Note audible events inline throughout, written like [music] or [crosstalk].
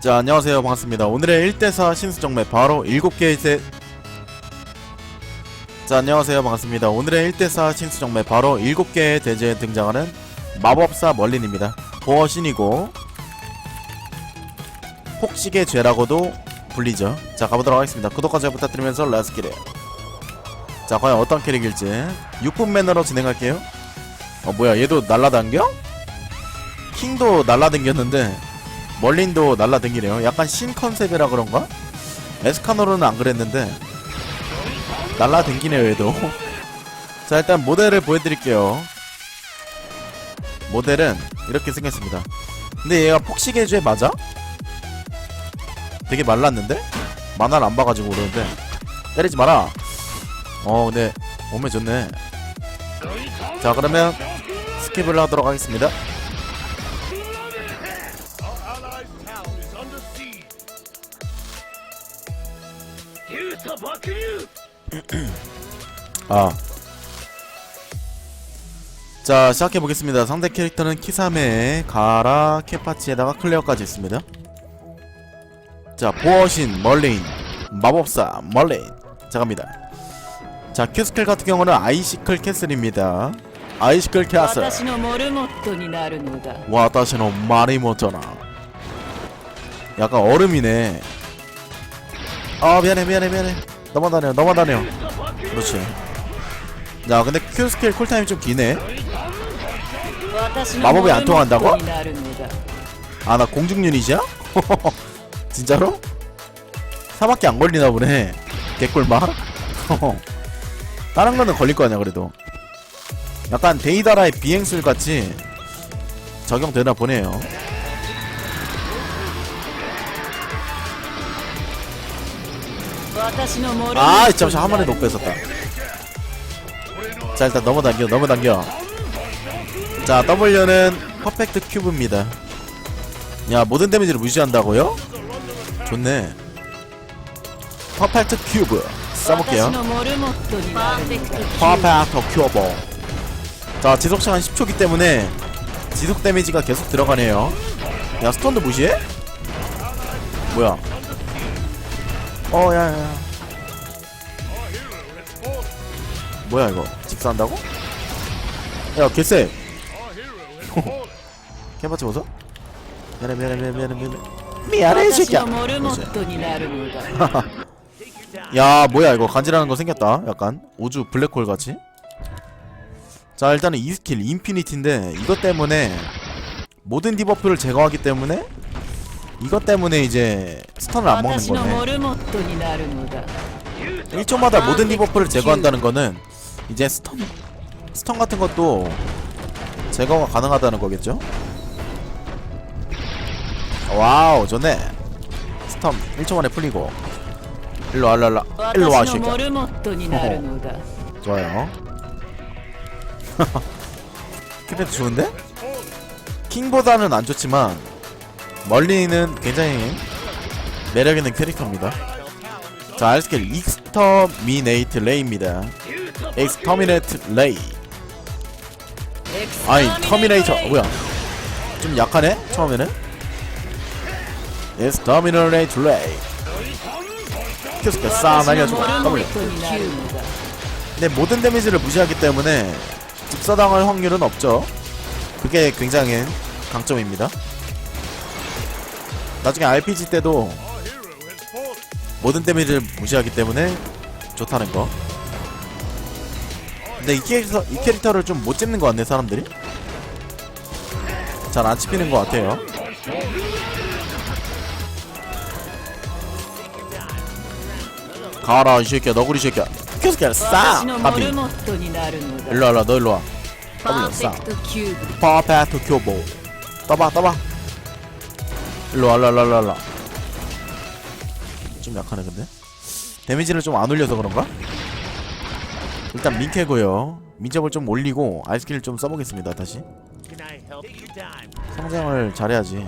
자 안녕하세요. 반갑습니다. 오늘의 1대4 신수정매 바로 7개의 세... 자 안녕하세요. 반갑습니다. 오늘의 1대4 신수정매 바로 7개의 대제에 등장하는 마법사 멀린입니다. 보어신이고 폭식의 죄라고도 불리죠. 자 가보도록 하겠습니다. 구독과 좋아요 부탁드리면서 렛츠기릿 자 과연 어떤 캐릭일지. 6분 매너로 진행할게요. 어 뭐야 얘도 날라당겨? 킹도 날라당겼는데 멀린도 날라댕기네요. 약간 신 컨셉이라 그런가? 에스카노르는 안 그랬는데 날라댕기네요 얘도. [laughs] 자 일단 모델을 보여드릴게요. 모델은 이렇게 생겼습니다. 근데 얘가 죄 맞아? 되게 말랐는데? 만화를 안 봐가지고 그러는데 때리지 마라. 어 근데 몸에 좋네. 자 그러면 스킵을 하도록 하겠습니다. 아. 자, 시작해보겠습니다. 상대 캐릭터는 키사메, 가라, 케파치에다가 클레어까지 있습니다. 자, 보어신, 멀레인, 마법사, 멀레인. 자, 갑니다. 자, 큐스킬 같은 경우는 아이시클 캐슬입니다. 아이시클 캐슬. 와타시노 마리모쩌나. 약간 얼음이네. 아, 미안해, 미안해, 미안해. 넘어다녀 넘어다녀 그렇지 야 근데 Q 스킬 쿨타임이 좀 기네 마법이 안 통한다고? 아 나 공중 유닛이야? 진짜로? 사밖에 안 걸리나 보네 개꿀맛? [laughs] 다른 거는 걸릴 거 아니야 그래도 약간 데이다라의 비행술 같이 적용되나 보네요 아, 아 잠시 한 번에 못 뺏었다. 자 일단 넘어당겨 넘어당겨. 자 W는 퍼펙트 큐브입니다. 야 모든 데미지를 무시한다고요? 좋네. 퍼펙트 큐브. 써볼게요. 퍼펙트 큐브. 자 지속시간 10초기 때문에 지속 데미지가 계속 들어가네요. 야 스톤도 무시해? 뭐야? 어 야야야 뭐야 이거 직사한다고? 야 개쎄 [laughs] 개맞지 보소? 미안해 미안해 미안해 미안해 미안해 미안해 이 私 새끼야 の[laughs] モルモットになるのだ 야 뭐야 이거 간지라는 거 생겼다 약간 우주 블랙홀 같이 자 일단은 이 스킬 인피니티인데 이것 때문에 모든 디버프를 제거하기 때문에 이것 때문에 이제 스턴을 안 먹는 거네. 1초마다 모든 리버프를 제거한다는 거는 이제 스턴 스턴 같은 것도 제거가 가능하다는 거겠죠? 와우 좋네. 스턴 1초 만에 풀리고. 일로 알랄라 일로 와. 새끼야. 좋아요. [laughs] 캐페트 좋은데? 킹보다는 안 좋지만 멀리는 굉장히 매력있는 캐릭터입니다. 자 R스킬 익스터미네이트 레이입니다. 익스터미네이트 레이. 아이 터미네이터. 어, 뭐야? 좀 약하네 처음에는? 익스터미네이트 레이. 계속해 싹 날려주고. W. 근데 모든 데미지를 무시하기 때문에 집사당할 확률은 없죠. 그게 굉장히 강점입니다. 나중에 RPG 때도 모든 데미지를 무시하기 때문에 좋다는 거. 근데 이 캐릭터 이 캐릭터를 좀 못 찍는 것 같네 사람들이. 잘 안 찍히는 것 같아요. 가라 이 새끼야. 너구리 새끼야. 계속해 싸 까비. 일로와 일로와 너 일로와. 더블로 싸. 퍼펙트 큐보 떠봐 떠봐. 일로 와, 일로 와, 일로 와, 일로 와. 좀 약하네, 근데. 데미지를 좀 안 올려서 그런가? 일단 민캐고요. 민첩을 좀 올리고 아이스킬을 좀 써보겠습니다, 다시. 성장을 잘해야지.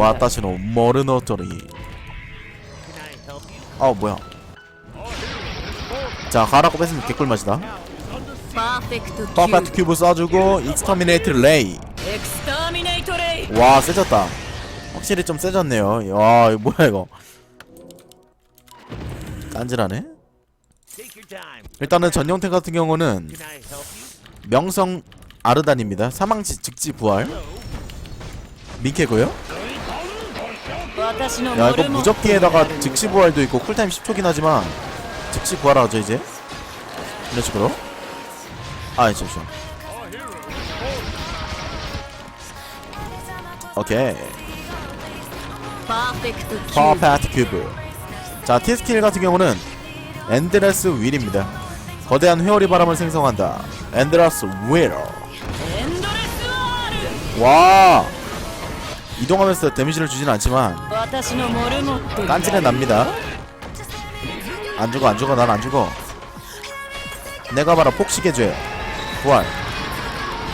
와타시노 모르노토리. 아, 뭐야. 자, 가라고 뺏으면 개꿀맛이다. 퍼펙트 큐브 쏴주고 익스터미네이트 레이. 와 세졌다. 확실히 좀 세졌네요. 와 이거 뭐야 이거. 딴질하네? 일단은 전용탱 같은 경우는 명성 아르단입니다. 사망시 즉시 부활. 민케고요. 야 이거 무적기에다가 즉시 부활도 있고 쿨타임 10초긴 하지만 즉시 부활하죠 이제. 이런 식으로. 아 잠시만. 오케이. 퍼펙트 큐브 자 T스킬 같은 경우는 엔드레스 윌입니다. 거대한 회오리 바람을 생성한다. 엔드레스 윌 와! 이동하면서 데미지를 주진 않지만 깐지는 납니다. 안 죽어 안 죽어 난 안 죽어. 내가 바로 폭식의 죄. 부활.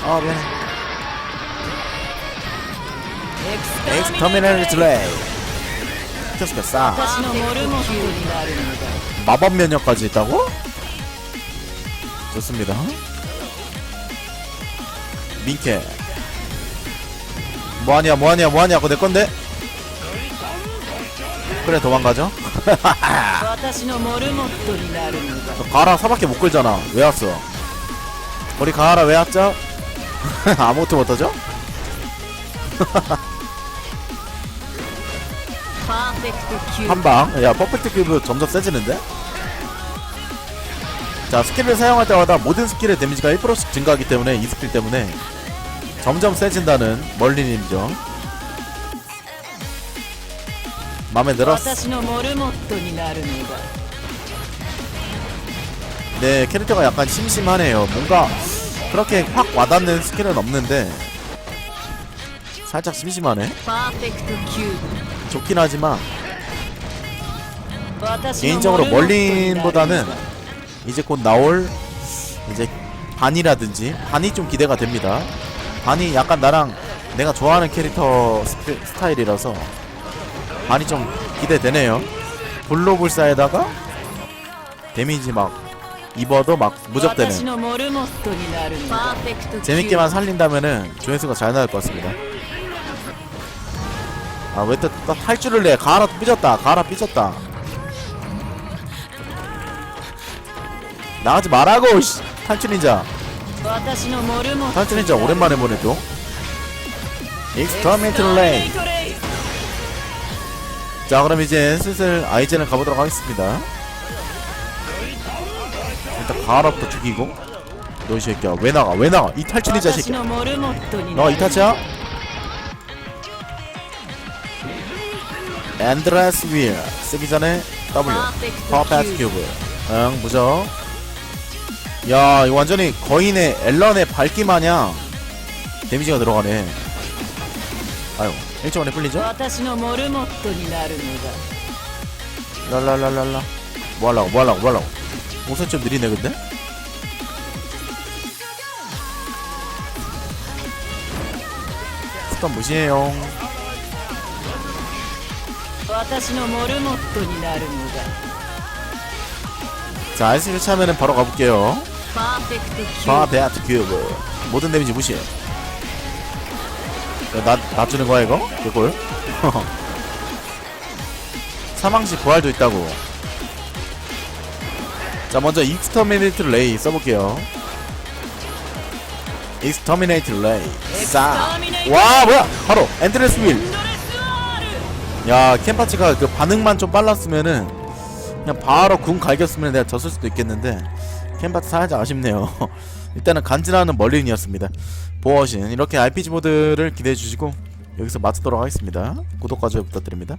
아 미안해. 엑스터미널 드레이. 스킬스가 싸 마법 면역까지 있다고? 좋습니다. 민케. 뭐하냐 뭐하냐 뭐하냐 그거 내건데? 그래 도망가죠. [laughs] 가라 사밖에 못 끌잖아. 왜 왔어? 우리 가라 왜 왔죠? [laughs] 아무것도 못하죠? [laughs] 한방. 야 퍼펙트 큐브 점점 세지는데? 자 스킬을 사용할 때마다 모든 스킬의 데미지가 1%씩 증가하기 때문에 이 스킬 때문에 점점 세진다는 멀린님죠 맘에 들었어 네 캐릭터가 약간 심심하네요. 뭔가 그렇게 확 와닿는 스킬은 없는데 살짝 심심하네. 퍼펙트 큐브. 좋긴 하지만 개인적으로 멀린보다는 이제 곧 나올 이제 반이라든지 반이 좀 기대가 됩니다. 반이 약간 나랑 내가 좋아하는 캐릭터 스피, 스타일이라서 반이 좀 기대되네요. 블로불사에다가 데미지 막 입어도 막 무적되는 재밌게만 살린다면은 조회수가 잘 나올 것 같습니다. 아, 왜 또, 또 할줄을 내. 가라, 삐졌다. 가라, 삐졌다. 나가지 말라고, 씨. 탈출인자. 탈출인자, 오랜만에 보내도. 익스터미트 레이. 자, 그럼 이제 슬슬 아이젠을 가보도록 하겠습니다. 일단 가라부터 죽이고. 너 이 새끼야, 왜 나가, 왜 나가. 이 탈출인자 새끼야. 너 이타치야? 앤드레스 윌 쓰기 전에 W. 퍼펙트 큐브 응 무죠. 야 이거 완전히 거인의 앨런의 밝기 마냥 데미지가 들어가네. 아유 1초 만에 풀리죠? 랄랄랄랄라. 뭐하려고 뭐하려고 뭐하려고. 옷은 좀 느리네 근데? 스턴 무시해요. 私のモルモットになるのだ 자, 아이스를 차면은 바로 가볼게요. 파베트 큐브. 모든 데미지 무시. 야, 나, 주는 거야, 이거? 이걸? [laughs] 사망시 부활도 있다고. 자, 먼저 익스터미네이트 레이 써볼게요. 익스터미네이트 레이. 싸. 와, 뭐야! 바로 엔트레스 윌. 야 캠파치가 그 반응만 좀 빨랐으면은 그냥 바로 궁 갈겼으면 내가 졌을 수도 있겠는데 캠파치 살짝 아쉽네요. [laughs] 일단은 간지나는 멀린이었습니다. 보어신 이렇게 RPG 모드를 기대해 주시고 여기서 마치도록 하겠습니다. 구독과 좋아요 부탁드립니다